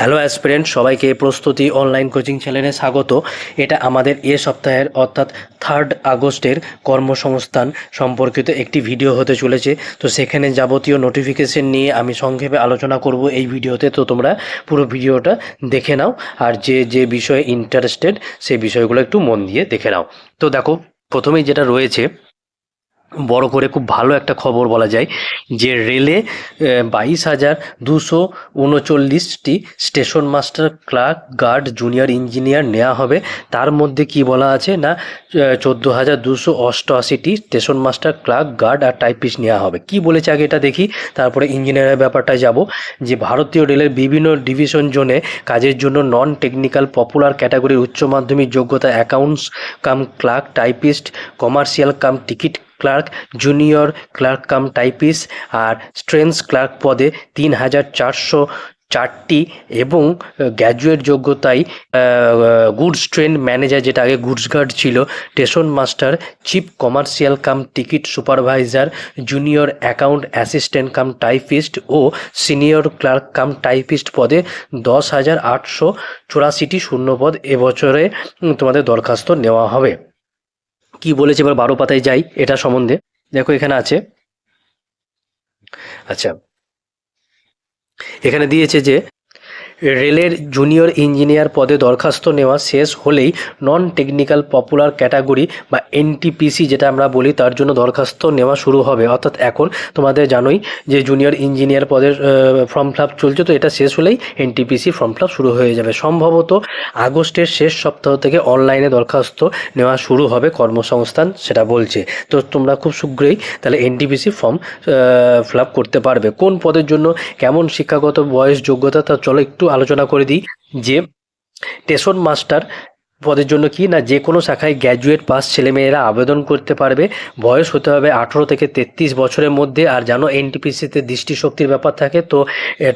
Hello aspirant সবাইকে প্রস্তুতি online coaching চ্যানেলে স্বাগত। এটা আমাদের এ সপ্তাহের, অর্থাৎ থার্ড আগস্টের কর্মসংস্থান সম্পর্কিত একটি ভিডিও হতে চলেছে। তো সেখানে যাবতীয় নোটিফিকেশন নিয়ে আমি সংক্ষেপে আলোচনা করব এই ভিডিওতে তো তোমরা পুরো ভিডিওটা দেখে নাও আর যে যে বিষয়ে ইন্টারেস্টেড সেই বিষয়গুলো একটু মন দিয়ে দেখে নাও। তো দেখো, প্রথমেই যেটা রয়েছে বড় করে খুব ভালো একটা খবর বলা যায় যে রেলে বাইশ হাজার দুশো উনচল্লিশটি station master clerk, guard, junior engineer নেওয়া হবে। তার মধ্যে কি বলা আছে না চোদ্দ হাজার দুশো অষ্টআশিটি স্টেশন মাস্টার ক্লার্ক, গার্ড আর টাইপিস্ট নেওয়া হবে। কি বলেছে আগে এটা দেখি, তারপরে ইঞ্জিনিয়ারের ব্যাপারটা যাব যে ভারতীয় রেলের বিভিন্ন ডিভিশন জোনে কাজের জন্য নন টেকনিক্যাল পপুলার ক্যাটাগরির উচ্চ মাধ্যমিক যোগ্যতা accounts cum clerk, typist, commercial, cum ticket clerk junior clerk cum typist আর স্ট্রেন্স ক্লার্ক পদে তিন হাজার চারশো চারটি এবং গ্র্যাজুয়েট যোগ্যতায় গুডস ট্রেন ম্যানেজার যেটা আগে গুডস গার্ড ছিল station master chief commercial cum ticket supervisor junior account assistant cum typist ও সিনিয়র ক্লার্ক কাম টাইপিস্ট পদে দশ হাজার আটশো চুরাশিটি শূন্যপদ এবছরে উম, তোমাদের দরখাস্ত নেওয়া হবে। কি বলেছে এবার বারো পাতায় যাই, এটা সম্বন্ধে। দেখো, এখানে আছে। আচ্ছা। এখানে দিয়েছে যে রেলের জুনিয়র ইঞ্জিনিয়ার পদে দরখাস্ত নেওয়া শেষ হলেই নন টেকনিক্যাল পপুলার ক্যাটাগরি বা এনটিপিসি যেটা আমরা বলি, তার জন্য দরখাস্ত নেওয়া শুরু হবে। অর্থাৎ এখন তোমাদের জানোই যে জুনিয়র ইঞ্জিনিয়ার পদের ফর্ম ফিল চলছে, তো এটা শেষ হলেই এনটিপিসি ফর্ম ফিল শুরু হয়ে যাবে। সম্ভবত আগস্টের শেষ সপ্তাহ থেকে অনলাইনে দরখাস্ত নেওয়া শুরু হবে কর্মসংস্থান, সেটা বলছে। তো তোমরা খুব শীঘ্রই তাহলে এনটিপিসি ফর্ম ফিল করতে পারবে। কোন পদের জন্য, কেমন শিক্ষাগত বয়স যোগ্যতা, তা চলো একটু আলোচনা করে দিই যে স্টেশন মাস্টার পদের জন্য কি না যে কোনো শাখায় গ্র্যাজুয়েট পাস ছেলেমেয়েরা আবেদন করতে পারবে। বয়স হতে হবে আঠেরো থেকে তেত্রিশ বছরের মধ্যে। আর জানো এনটিপিসিতে দৃষ্টিশক্তির ব্যাপার থাকে, তো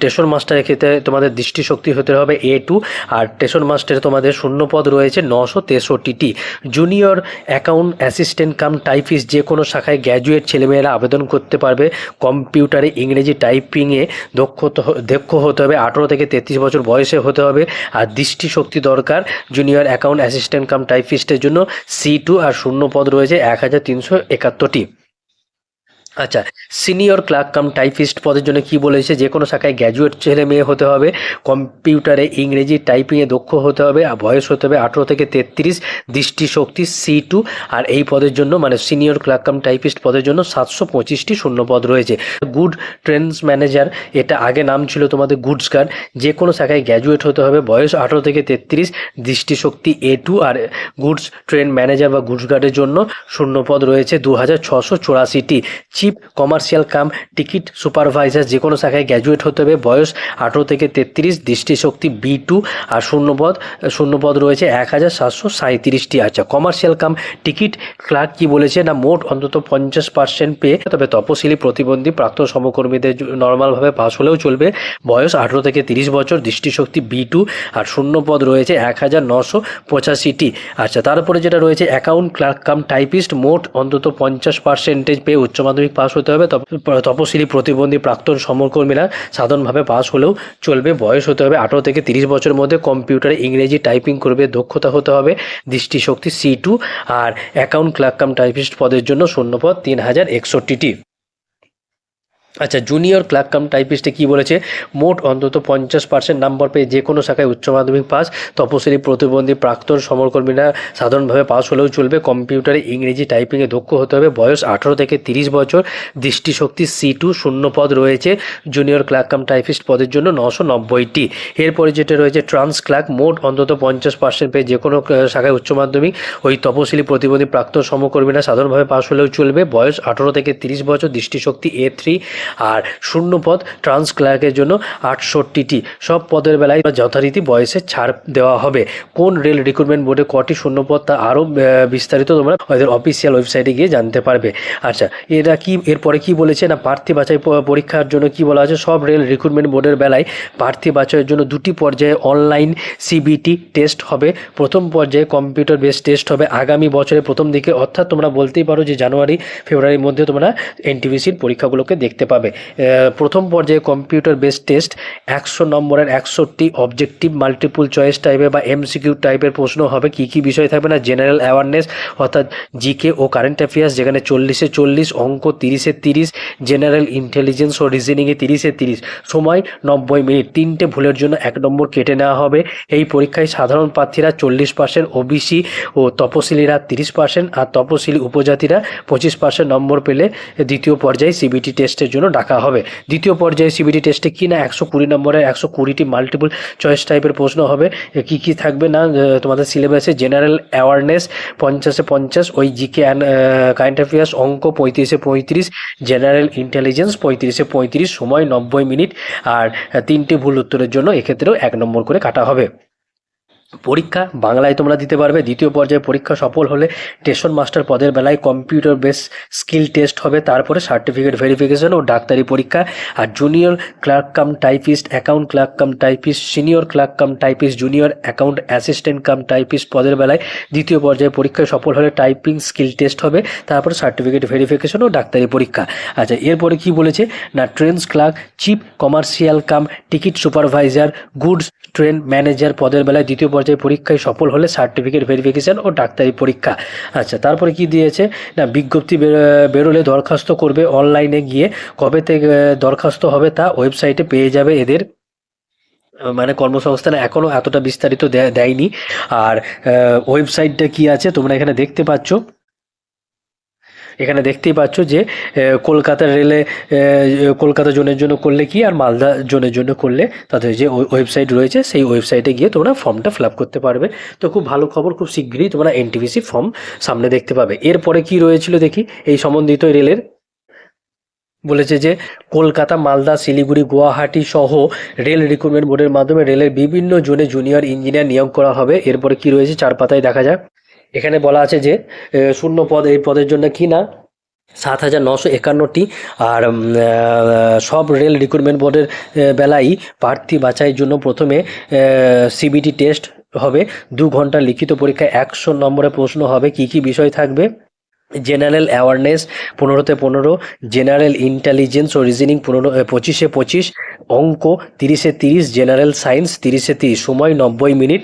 টেশন মাস্টারের ক্ষেত্রে তোমাদের দৃষ্টিশক্তি হতে হবে এ টু আর স্টেশন মাস্টারে তোমাদের শূন্য পদ রয়েছে নশো তেষট্টিটি। Junior account assistant cum typist যে কোনো শাখায় গ্র্যাজুয়েট ছেলেমেয়েরা আবেদন করতে পারবে। কম্পিউটারে ইংরেজি টাইপিংয়ে দক্ষ দক্ষ হতে হবে, আঠেরো থেকে তেত্রিশ বছর বয়সে হতে হবে। আর দৃষ্টিশক্তি দরকার জুনিয়র অ্যাকাউন্ট অ্যাসিস্ট্যান্ট কাম টাইপিস্টের জন্য সি টু আর শূন্য পদ রয়েছে এক হাজার তিনশো একাত্তরটি। আচ্ছা সিনিয়র ক্লার্ক কাম টাইপিস্ট পদের জন্য কি বলেছে যে কোনো শাখায় গ্র্যাজুয়েট ছেলে মেয়ে হতে হবে কম্পিউটারে ইংরেজি টাইপিংয়ে দক্ষ হতে হবে, আর বয়স হতে হবে আঠেরো থেকে তেত্রিশ, দৃষ্টিশক্তি সি টু আর এই পদের জন্য মানে সিনিয়র ক্লার্ক কাম টাইপিস্ট পদের জন্য সাতশো পঁচিশটি শূন্য পদ রয়েছে। গুড ট্রেন্স ম্যানেজার এটা আগে নাম ছিল তোমাদের গুডস গার্ড যে কোনো শাখায় গ্র্যাজুয়েট হতে হবে, বয়স আঠেরো থেকে তেত্রিশ, দৃষ্টিশক্তি এ টু আর গুডস ট্রেন ম্যানেজার বা গুডস গার্ডের জন্য শূন্য পদ রয়েছে দু হাজার ছশো চুরাশিটি। Chief commercial cum ticket supervisor যে কোনো শাখায় গ্র্যাজুয়েট হতে হবে। বয়স আঠেরো থেকে তেত্রিশ, দৃষ্টিশক্তি বি টু আর শূন্যপদ শূন্যপদ রয়েছে এক হাজার সাতশো সাঁত্রিশটি আচ্ছা। কমার্শিয়াল কাম টিকিট ক্লার্ক কি বলেছে না, মোট অন্তত পঞ্চাশ পার্সেন্ট পেয়ে, তবে তপশিলি প্রতিবন্ধী প্রাক্তন সমকর্মীদের নর্মালভাবে পাস হলেও চলবে। বয়স আঠেরো থেকে তিরিশ বছর, দৃষ্টিশক্তি বি টু আর শূন্যপদ রয়েছে এক হাজার নশো পঁচাশিটি আচ্ছা। তারপরে যেটা রয়েছে, অ্যাকাউন্ট ক্লার্ক কাম টাইপিস্ট, মোট অন্তত পঞ্চাশ পার্সেন্টেজ পেয়ে উচ্চ মাধ্যমিক পাস হতে হবে। তপ- তপশিলি প্রতিবন্ধী প্রাক্তন সমরকর্মীরা সাধারণভাবে পাস হলেও চলবে। বয়স হতে হবে আঠারো থেকে তিরিশ বছরের মধ্যে। কম্পিউটারে, ইংরেজি টাইপিং করবে। দক্ষতা হতে হবে দৃষ্টিশক্তি সি টু। আর অ্যাকাউন্ট ক্লার্ক কাম টাইপিস্ট পদের জন্য শূন্যপদ তিন হাজার একষট্টিটি। আচ্ছা জুনিয়র ক্লার্ক কাম টাইপিস্টে কী বলেছে? মোট অন্তত পঞ্চাশ পার্সেন্ট নাম্বার পেয়ে যে কোনো শাখায় উচ্চ মাধ্যমিক পাস তপশিলি প্রতিবন্ধী প্রাক্তন সমরকর্মীরা সাধারণভাবে পাস হলেও চলবে। কম্পিউটারে ইংরেজি টাইপিংয়ে দক্ষ হতে হবে। বয়স আঠারো থেকে তিরিশ বছর। দৃষ্টিশক্তি সি টু শূন্য পদ রয়েছে। জুনিয়র ক্লার্ক কাম টাইপিস্ট পদের জন্য নশো নব্বইটি। এরপরে যেটা রয়েছে ট্রান্স ক্লার্ক মোট অন্তত পঞ্চাশ পার্সেন্ট পেয়ে যে কোনো শাখায় উচ্চ মাধ্যমিক। ওই তপশিলি প্রতিবন্ধী প্রাক্তন সমকর্মীরা সাধারণভাবে পাস হলেও চলবে। বয়স আঠারো থেকে তিরিশ বছর। দৃষ্টিশক্তি এ থ্রি আর শূন্য পদ ট্রান্স ক্লার্কের জন্য আটষট্টিটি। সব পদের বেলায় যথারীতি বয়সে ছাড় দেওয়া হবে। কোন রেল রিক্রুটমেন্ট বোর্ডে কটি শূন্য পদ তা আরও বিস্তারিত তোমরা ওদের অফিসিয়াল ওয়েবসাইটে গিয়ে জানতে পারবে। আচ্ছা এরা কি, এরপরে কি বলেছে না প্রার্থী বাছাই পরীক্ষার জন্য কি বলা আছে? সব রেল রিক্রুটমেন্ট বোর্ডের বেলায় প্রার্থী বাছাইয়ের জন্য দুটি পর্যায়ে অনলাইন সিবিটি টেস্ট হবে। প্রথম পর্যায়ে কম্পিউটার বেস টেস্ট হবে আগামী বছরের প্রথম দিকে। অর্থাৎ তোমরা বলতেই পারো যে জানুয়ারি, ফেব্রুয়ারির মধ্যে তোমরা এনটিভিসির পরীক্ষাগুলোকে দেখতে পাবে। পাবে। প্রথম পর্যায়ে কম্পিউটার বেস টেস্ট একশো নম্বরের একষট্টি অবজেক্টিভ মাল্টিপুল চয়েস টাইপের বা এমসিকিউ টাইপের প্রশ্ন হবে। কি কি বিষয় থাকবে না? জেনারেল অ্যাওয়ারনেস অর্থাৎ জিকে ও কারেন্ট অ্যাফেয়ার্স যেখানে চল্লিশে চল্লিশ, অঙ্ক তিরিশে তিরিশ জেনারেল ইন্টেলিজেন্স ও রিজনিংয়ে তিরিশে তিরিশ। সময় নব্বই মিনিট। তিনটে ভুলের জন্য এক নম্বর কেটে নেওয়া হবে। এই পরীক্ষায় সাধারণ প্রার্থীরা চল্লিশ পার্সেন্ট ওবিসি ও তপশিলীরা তিরিশ পার্সেন্ট আর তপশিলি উপজাতিরা পঁচিশ পার্সেন্ট নম্বর পেলে দ্বিতীয় পর্যায়ে সিবিটি টেস্টের জন্য ডাকা হবে। দ্বিতীয় পর্যায়ে সিবিটি টেস্টে কি না একশো কুড়ি নম্বরের একশো কুড়িটি মাল্টিপল চয়েস টাইপের প্রশ্ন হবে। কি কি থাকবে না? তোমাদের সিলেবাসে জেনারেল অ্যাওয়ারনেস পঞ্চাশে পঞ্চাশ, ওই জিকে অ্যান্ড কারেন্ট অ্যাফেয়ার্স অঙ্ক পঁয়ত্রিশে পঁয়ত্রিশ জেনারেল ইন্টেলিজেন্স পঁয়ত্রিশে পঁয়ত্রিশ, সময় নব্বই মিনিট, আর তিনটি ভুল উত্তরের জন্য এক্ষেত্রেও এক নম্বর করে কাটা হবে। পরীক্ষা বাংলায় তোমরা দিতে পারবে। দ্বিতীয় পর্যায়ে পরীক্ষা সফল হলে স্টেশন মাস্টার পদের বেলায় কম্পিউটার বেস স্কিল টেস্ট হবে। তারপরে সার্টিফিকেট ভেরিফিকেশন ও ডাক্তারি পরীক্ষা। আর junior clerk cum typist account clerk cum typist senior clerk cum typist junior account assistant cum typist পদের বেলায় দ্বিতীয় পর্যায়ে পরীক্ষায় সফল হলে টাইপিং স্কিল টেস্ট হবে। তারপরে সার্টিফিকেট ভেরিফিকেশন ও ডাক্তারি পরীক্ষা। আচ্ছা এরপরে কি বলেছে? না trains clerk chief commercial cum ticket supervisor goods train manager পদের বেলায় দ্বিতীয় পর্যায়ে পরীক্ষায় সফল হলে সার্টিফিকেট ভেরিফিকেশন ও ডাক্তারি পরীক্ষা। আচ্ছা তারপরে কি দিয়েছে? না, বিজ্ঞপ্তি বের- বেরোলে দরখাস্ত করবে অনলাইনে গিয়ে। কবে থেকে দরখাস্ত হবে তা ওয়েবসাইটে পেয়ে যাবে এদের মানে কর্মসংস্থান এখনও এতটা বিস্তারিত দেয়নি। আর ওয়েবসাইটটা কি আছে তোমরা এখানে দেখতে পাচ্ছ। এখানে দেখতেই পাচ্ছ যে আহ, কলকাতা রেলে কলকাতা জোনের জন্য করলে কি আর মালদা জোনের জন্য করলে তাদের যে ওয়েবসাইট রয়েছে সেই ওয়েবসাইটে গিয়ে তোমরা ফর্মটা ফিল করতে পারবে। তো খুব ভালো খবর খুব শীঘ্রই তোমরা এনটিপিসি ফর্ম সামনে দেখতে পাবে। এরপরে কি রয়েছিল দেখি এই সম্বন্ধিত রেলের? বলেছে যে কলকাতা মালদা শিলিগুড়ি গুয়াহাটি সহ রেল রিক্রুটমেন্ট বোর্ডের মাধ্যমে রেলের বিভিন্ন জোনে জুনিয়র ইঞ্জিনিয়ার নিয়োগ করা হবে। এরপরে কি রয়েছে চার পাতায় দেখা যাক। এখানে বলা আছে যে শূন্য পদ, এই পদের জন্য কি না? সাত হাজার নশো একান্নটি। আর সব রেল রিক্রুটমেন্ট বোর্ডের বেলায় প্রার্থী বাছাইয়ের জন্য প্রথমে সিবিটি টেস্ট হবে। দু ঘণ্টা লিখিত পরীক্ষায় একশো নম্বরে প্রশ্ন হবে। কি কি বিষয় থাকবে? জেনারেল অ্যাওয়ারনেস পনেরোতে পনেরো, জেনারেল ইন্টেলিজেন্স ও রিজনিং পনেরো পঁচিশে পঁচিশ, অঙ্ক তিরিশে তিরিশ, জেনারেল সায়েন্স তিরিশে তিরিশ, সময় নব্বই মিনিট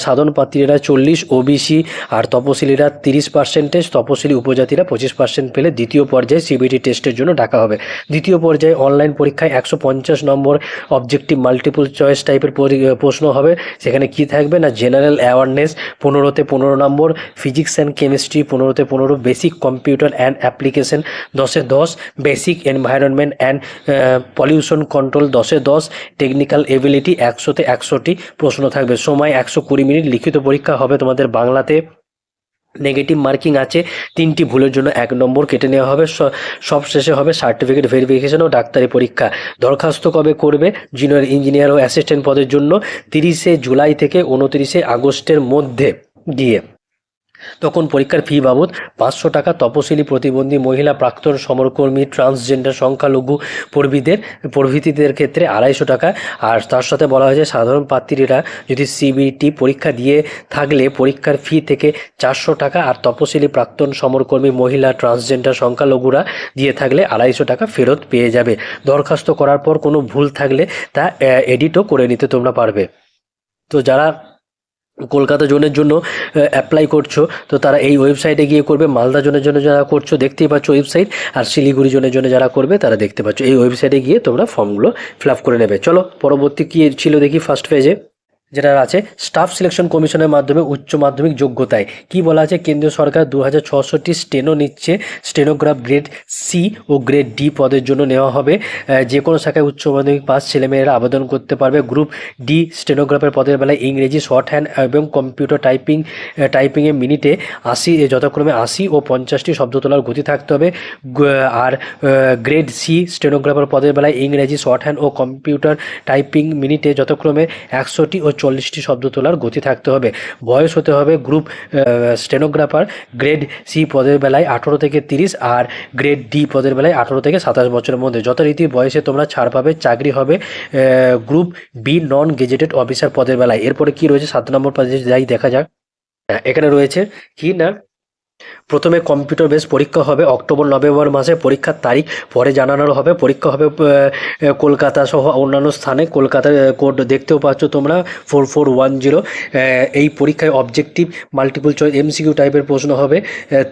সাধারণ প্রার্থীরা চল্লিশ, ওবিসি আর তপশিলীরা তিরিশ পার্সেন্টেজ তপশিলি উপজাতিরা পঁচিশ পার্সেন্ট পেলে দ্বিতীয় পর্যায়ে সিবিটি টেস্টের জন্য ডাকা হবে। দ্বিতীয় পর্যায়ে অনলাইন পরীক্ষায় একশো পঞ্চাশ নম্বর অবজেক্টিভ মাল্টিপল চয়েস টাইপের পরি- প্রশ্ন হবে। সেখানে কি থাকবে না? জেনারেল অ্যাওয়ারনেস পনেরোতে পনেরো নম্বর, ফিজিক্স অ্যান্ড কেমিস্ট্রি পনেরোতে পনেরো, বেসিক কম্পিউটার অ্যান্ড অ্যাপ্লিকেশন দশে দশ basic environment and pollution control দশে দশ টেকনিক্যাল এবিলিটি একশোতে একশোটি প্রশ্ন থাকবে। সময় একশো কুড়ি মিনিট, লিখিত পরীক্ষা হবে তোমাদের বাংলাতে। নেগেটিভ মার্কিং আছে, তিনটি ভুলের জন্য এক নম্বর কেটে নেওয়া হবে সব শেষে হবে সার্টিফিকেট ভেরিফিকেশন ও ডাক্তারি পরীক্ষা। দরখাস্ত কবে করবে? জুনিয়র ইঞ্জিনিয়ার ও অ্যাসিস্ট্যান্ট পদের জন্য তিরিশে জুলাই থেকে উনতিরিশে আগস্টের মধ্যে গিয়ে। তখন পরীক্ষার ফি বাবদ পাঁচশো টাকা তপশিলি প্রতিবন্ধী মহিলা প্রাক্তন সমরকর্মী ট্রান্সজেন্ডার সংখ্যালঘু প্রভৃতিদের প্রভৃতিদের ক্ষেত্রে আড়াইশো টাকা। আর তার সাথে বলা হয়েছে, সাধারণ প্রার্থীরা যদি সিবিটি পরীক্ষা দিয়ে থাকলে পরীক্ষার ফি থেকে চারশো টাকা আর তপশিলি প্রাক্তন সমরকর্মী মহিলা ট্রান্সজেন্ডার সংখ্যালঘুরা দিয়ে থাকলে আড়াইশো টাকা ফেরত পেয়ে যাবে। দরখাস্ত করার পর কোনো ভুল থাকলে তা এডিটও করে নিতে তোমরা পারবে। তো যারা কলকাতা জোনের জন্য অ্যাপ্লাই করছ। তো তারা এই ওয়েবসাইটে গিয়ে করবে, মালদা জোনের জন্য যারা করছ, দেখতেই পাচ্ছ ওয়েবসাইট আর শিলিগুড়ি জোনের জন্য যারা করবে, তারা দেখতে পাচ্ছ। এই ওয়েবসাইটে গিয়ে তোমরা ফর্মগুলো ফিল আপ করে নেবে। চলো, পরবর্তী কী ছিল দেখি ফার্স্ট পেজে যেটা আছে স্টাফ সিলেকশন কমিশনের মাধ্যমে উচ্চ মাধ্যমিক যোগ্যতায়। কি বলা আছে? কেন্দ্রীয় সরকার দু হাজার স্টেনো নিচ্ছে। স্টেনোগ্রাফ গ্রেড সি ও গ্রেড ডি পদের জন্য নেওয়া হবে। যে কোনো শাখায় উচ্চ মাধ্যমিক পাস ছেলেমেয়েরা আবেদন করতে পারবে। গ্রুপ ডি স্টেনোগ্রাফের পদের বেলায় ইংরেজি শর্ট হ্যান্ড এবং কম্পিউটার টাইপিং টাইপিংয়ে মিনিটে আশি যথাক্রমে আশি ও পঞ্চাশটি শব্দ তোলার গতি থাকতে হবে। আর গ্রেড সি স্টেনোগ্রাফার পদের বেলায় ইংরেজি শর্ট হ্যান্ড ও কম্পিউটার টাইপিং মিনিটে যথাক্রমে একশোটি ও চল্লিশটি শব্দ তোলার গতি থাকতে হবে। বয়স হতে হবে গ্রুপ স্টেনোগ্রাফার গ্রেড সি পদের বেলায় আঠেরো থেকে তিরিশ আর গ্রেড ডি পদের বেলায় আঠেরো থেকে সাতাশ বছরের মধ্যে। যথারীতি বয়সে তোমরা ছাড় পাবে চাকরি হবে group B non gazetted officer পদের বেলায়। এরপরে কি রয়েছে? সাত নম্বর পদে যাই দেখা যাক। হ্যাঁ, এখানে রয়েছে কি না? প্রথমে কম্পিউটার বেস পরীক্ষা হবে অক্টোবর, নভেম্বর মাসে। পরীক্ষার তারিখ পরে জানানো হবে। পরীক্ষা হবে কলকাতা সহ অন্যান্য স্থানে। কলকাতার কোড দেখতেও পাচ্ছ তোমরা ফোর ফোর ওয়ান জিরো এই পরীক্ষায় অবজেক্টিভ মাল্টিপল চয়েস এমসিকিউ টাইপের প্রশ্ন হবে।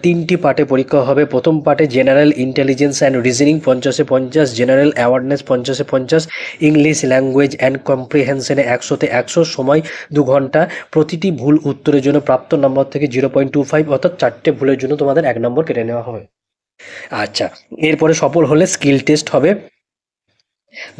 তিনটি পার্টে পরীক্ষা হবে। প্রথম পার্টে জেনারেল ইন্টেলিজেন্স অ্যান্ড রিজনিং পঞ্চাশে পঞ্চাশ। জেনারেল অ্যাওয়ারনেস পঞ্চাশে পঞ্চাশ। ইংলিশ ল্যাঙ্গুয়েজ অ্যান্ড কম্প্রিহেনশনে একশোতে একশো। সময় দু ঘণ্টা। প্রতিটি ভুল উত্তরের জন্য প্রাপ্ত নম্বর থেকে জিরো পয়েন্ট টু ফাইভ অর্থাৎ চারটে ভুলের জন্য তোমাদের এক নম্বর কেটে নেওয়া হবে। আচ্ছা এরপরে সফল হলে স্কিল টেস্ট হবে।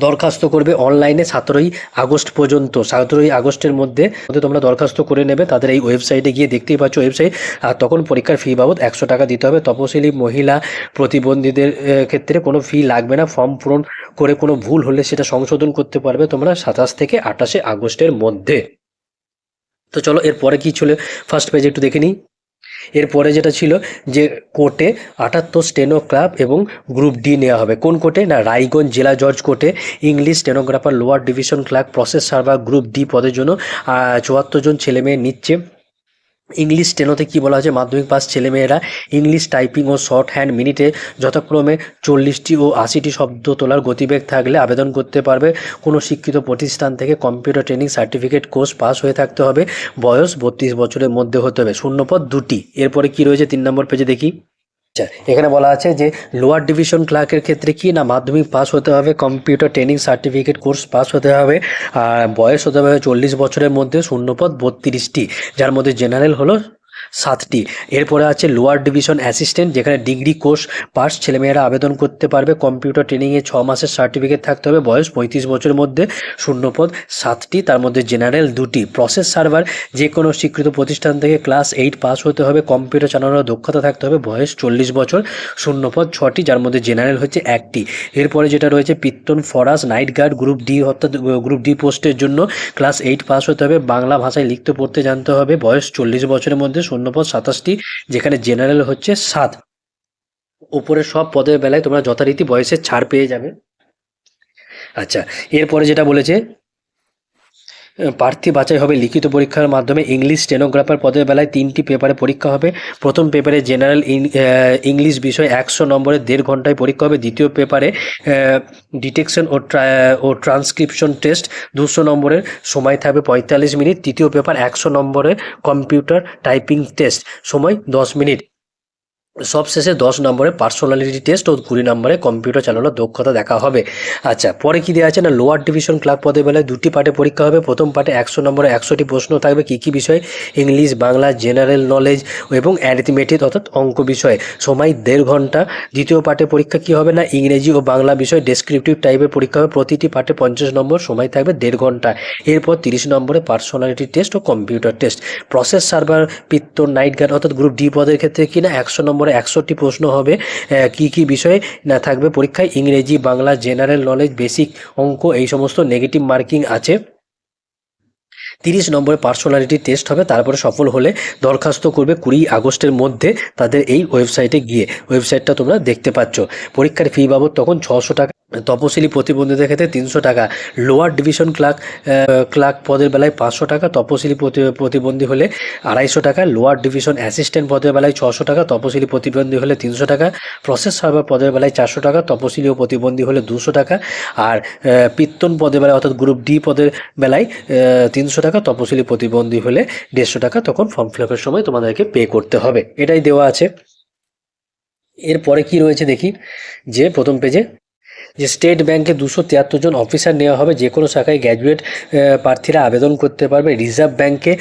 দরখাস্ত করবে অনলাইনে সতেরোই আগস্ট পর্যন্ত সতেরোই আগস্টের মধ্যে তোমরা দরখাস্ত করে নেবে, তাদের এই ওয়েবসাইটে গিয়ে দেখতেই পাচ্ছ ওয়েবসাইট, আর তখন পরীক্ষার ফি বাবদ একশো টাকা দিতে হবে। তপশিলি মহিলা প্রতিবন্ধীদের ক্ষেত্রে কোনো ফি লাগবে না। ফর্ম পূরণ করে কোনো ভুল হলে সেটা সংশোধন করতে পারবে তোমরা সাতাশ থেকে আঠাশে আগস্টের মধ্যে। তো চলো, এরপরে কি ছিল ফার্স্ট পেজ একটু দেখে নিই। এরপরে যেটা ছিল যে কোর্টে আটাত্তর স্টেনো ক্লাব এবং গ্রুপ ডি নেওয়া হবে। কোন কোর্টে? না, রায়গঞ্জ জেলা জজ কোর্টে। English stenographer lower division clerk process server group D পদের জন্য চুয়াত্তর জন ছেলে মেয়ে নিচ্ছে। ইংলিশ টেনোতে কি বলা হয়েছে? মাধ্যমিক পাস ছেলেমেয়েরা ইংলিশ টাইপিং ও শর্ট হ্যান্ড মিনিটে যথাক্রমে চল্লিশটি ও আশিটি শব্দ তোলার গতিবেগ থাকলে আবেদন করতে পারবে। কোনো শিক্ষিত প্রতিষ্ঠান থেকে computer training certificate course pass হয়ে থাকতে হবে। বয়স বত্রিশ বছরের মধ্যে হতে হবে। শূন্যপদ দুটি। এরপরে কি রয়েছে? তিন নম্বর পেজে দেখি। এখানে বলা আছে যে লোয়ার ডিভিশন ক্লার্কের ক্ষেত্রে কি না মাধ্যমিক পাস হতে হবে computer training certificate course pass হতে হবে, আর বয়স হতে হবে চল্লিশ বছরের মধ্যে শূন্যপদ বত্রিশটি, যার মধ্যে জেনারেল হলো সাতটি। এরপরে আছে লোয়ার ডিভিশন অ্যাসিস্ট্যান্ট যেখানে ডিগ্রি কোর্স পাস ছেলেমেয়েরা আবেদন করতে পারবে। কম্পিউটার ট্রেনিংয়ে ছ মাসের সার্টিফিকেট থাকতে হবে। বয়স পঁয়ত্রিশ বছরের মধ্যে শূন্যপদ, সাতটি। তার মধ্যে জেনারেল দুটি। প্রসেস সার্ভার যে কোনো স্বীকৃত প্রতিষ্ঠান থেকে ক্লাস এইট পাস হতে হবে। কম্পিউটার চালানোর দক্ষতা থাকতে হবে। বয়স চল্লিশ বছর, শূন্যপদ, ছটি। যার মধ্যে জেনারেল হচ্ছে একটি। এরপরে যেটা রয়েছে, পিত্তন, ফরাস নাইট গার্ড গ্রুপ ডি অর্থাৎ গ্রুপ ডি পোস্টের জন্য ক্লাস এইট পাস হতে হবে। বাংলা ভাষায় লিখতে, পড়তে জানতে হবে। বয়স চল্লিশ বছরের মধ্যে শূন্যপদ সাতাশটি, যেখানে জেনারেল হচ্ছে সাত। উপরের সব পদের বেলায় তোমরা যথারীতি বয়সের ছাড় পেয়ে যাবে। আচ্ছা এরপরে যেটা বলেছে প্রার্থী বাছাই হবে লিখিত পরীক্ষার মাধ্যমে ইংলিশ স্টেনোগ্রাফার পদের বেলায় তিনটি পেপারে পরীক্ষা হবে। প্রথম পেপারে জেনারেল ইংলিশ বিষয় একশো নম্বরে দেড় ঘন্টায় পরীক্ষা হবে। দ্বিতীয় পেপারে ডিটেকশন ও ও ট্রান্সক্রিপশন টেস্ট দুশো নম্বরের সময় থাকবে পঁয়তাল্লিশ মিনিট। তৃতীয় পেপার একশো নম্বরে কম্পিউটার টাইপিং টেস্ট সময় দশ মিনিট। সবশেষে দশ নম্বরে পার্সোনালিটি টেস্ট ও কুড়ি নম্বরে কম্পিউটার চালানোর দক্ষতা দেখা হবে। আচ্ছা পরে কি দেওয়া আছে না? লোয়ার ডিভিশন ক্লাব পদের বেলায় দুটি পার্টে পরীক্ষা হবে। প্রথম পার্টে একশো নম্বরে একশোটি প্রশ্ন থাকবে। কী কী বিষয়? ইংলিশ বাংলা জেনারেল নলেজ এবং অ্যারিথমেটিক অর্থাৎ অঙ্ক বিষয়। সময় দেড় ঘণ্টা। দ্বিতীয় পার্টে পরীক্ষা কি হবে না? ইংরেজি ও বাংলা বিষয় ডেসক্রিপটিভ টাইপের পরীক্ষা হবে। প্রতিটি পার্টে পঞ্চাশ নম্বর। সময় থাকবে দেড় ঘণ্টা। এরপর তিরিশ নম্বরে পার্সোনালিটি টেস্ট ও কম্পিউটার টেস্ট প্রসেস সার্ভার পিত্ত নাইট গার্ড অর্থাৎ গ্রুপ ডি পদের ক্ষেত্রে কি না? একশো নম্বরে একশোটি প্রশ্ন হবে কি কি বিষয়ে না থাকবে পরীক্ষায়? ইংরেজি, বাংলা জেনারেল নলেজ বেসিক অঙ্ক, এই সমস্ত নেগেটিভ মার্কিং আছে। তিরিশ নম্বরে পার্সোনালিটি টেস্ট হবে, তারপরে সফল হলে দরখাস্ত করবে কুড়ি আগস্টের মধ্যে তাদের এই ওয়েবসাইটে গিয়ে। ওয়েবসাইটটা তোমরা দেখতে পাচ্ছ। পরীক্ষার ফি বাবদ তখন ছশো টাকা তপশিলি প্রতিবন্ধীদের ক্ষেত্রে তিনশো টাকা। লোয়ার ডিভিশন ক্লার্ক ক্লার্ক পদের বেলায় পাঁচশো টাকা, তপশিলি প্রতি- প্রতিবন্ধী হলে আড়াইশো টাকা লোয়ার ডিভিশন অ্যাসিস্ট্যান্ট পদের বেলায় ছশো টাকা, তপশিলি প্রতিবন্ধী হলে তিনশো টাকা প্রসেস সার্ভার পদের বেলায় চারশো টাকা তপশিলি ও প্রতিবন্ধী হলে দুশো টাকা, আর পিত্তন পদের বেলায় অর্থাৎ গ্রুপ ডি পদের বেলায় তিনশো টাকা, তপশিলি প্রতিবন্ধী হলে দেড়শো টাকা, তখন ফর্ম ফিল আপের সময় তোমাদেরকে পে করতে হবে। এটাই দেওয়া আছে। এরপরে কি রয়েছে দেখি, যে প্রথম পেজে যে স্টেট ব্যাংকে দুশো তিয়াত্তর জন অফিসার নেওয়া হবে, যে কোনো শাখায় গ্র্যাজুয়েট প্রার্থীরা আবেদন করতে পারবে। রিজার্ভ ব্যাংকে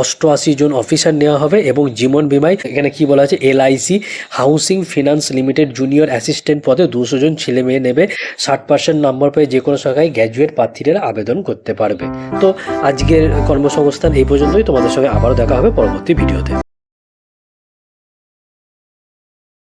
অষ্টআশি জন অফিসার নেওয়া হবে এবং জীবন বিমায়, এখানে কি বলা আছে, LIC, housing finance limited junior assistant পদে দুশো জন ছেলে মেয়ে নেবে। ষাট পার্সেন্ট নম্বর পেয়ে যে কোনো শাখায় গ্র্যাজুয়েট প্রার্থীরা আবেদন করতে পারবে। তো আজকের কর্মসংস্থান এই পর্যন্তই। তোমাদের সঙ্গে আবারও দেখা হবে পরবর্তী ভিডিওতে।